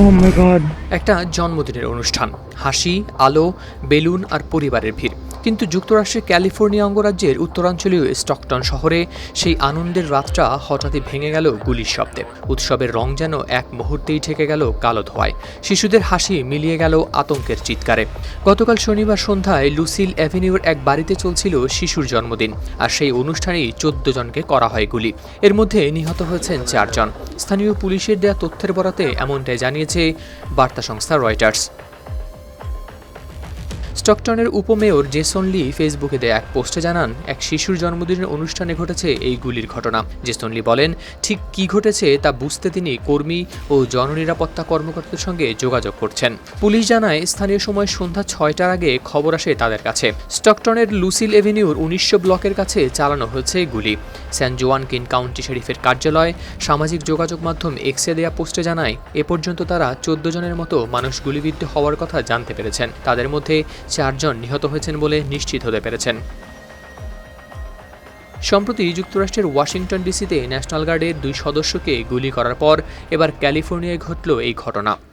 Oh. একটা জন্মদিনের অনুষ্ঠান। হাসি, আলো, বেলুন আর পরিবারের ভিড়। কিন্তু যুক্তরাষ্ট্রের ক্যালিফোর্নিয়া অঙ্গরাজ্যের উত্তরাঞ্চলীয় স্টকটন শহরে সেই আনন্দের রাতটা হঠাৎই ভেঙে গেল গুলির শব্দে। উৎসবের রং যেন এক মুহূর্তেই ঠেকে গেল কালো ধোয়ায়। শিশুদের হাসি মিলিয়ে গেল আতঙ্কের চিৎকারে। গতকাল শনিবার সন্ধ্যায় লুসিল অ্যাভিনিউর এক বাড়িতে চলছিল শিশুর জন্মদিন। আর সেই অনুষ্ঠানেই চোদ্দ জনকে করা হয় গুলি। এর মধ্যে নিহত হয়েছেন চারজন। স্থানীয় পুলিশের দেয়া তথ্যের বরাতে এমনটাই জানিয়েছে বার্তা সংস্থা রয়টার্স। স্টকটনের উপমেয়র জেসন লি ফেসবুকে দেয়া এক পোস্টে জানান, এক শিশুর জন্মদিনের অনুষ্ঠানে ঘটেছে এই গুলির ঘটনা। জেসন লি বলেন, ঠিক কি ঘটেছে তা বুঝতে তিনি কর্মী ও জননিরাপত্তা কর্মকর্তাদের সঙ্গে যোগাযোগ করছেন। পুলিশ জানায়, স্থানীয় সময় সন্ধ্যা ছয়টার আগে খবর আসে তাদের কাছে। স্টকটনের লুসিল এভিনিউর উনিশশো ব্লকের কাছে চালানো হয়েছে গুলি। স্যান জোয়ান কিন কাউন্টি শরীফের কার্যালয় সামাজিক যোগাযোগ মাধ্যম এক্সে দেয়া পোস্টে জানায়, এ পর্যন্ত তারা চোদ্দ জনের মতো মানুষ গুলিবিদ্ধ হওয়ার কথা জানতে পেরেছেন। তাদের মধ্যে চারজন নিহত হয়েছেন বলে নিশ্চিত হতে পেরেছেন। সম্প্রতি যুক্তরাষ্ট্রের ওয়াশিংটন ডিসিতে ন্যাশনাল গার্ডের দুই সদস্যকে গুলি করার পর এবার ক্যালিফোর্নিয়ায় ঘটল এই ঘটনা।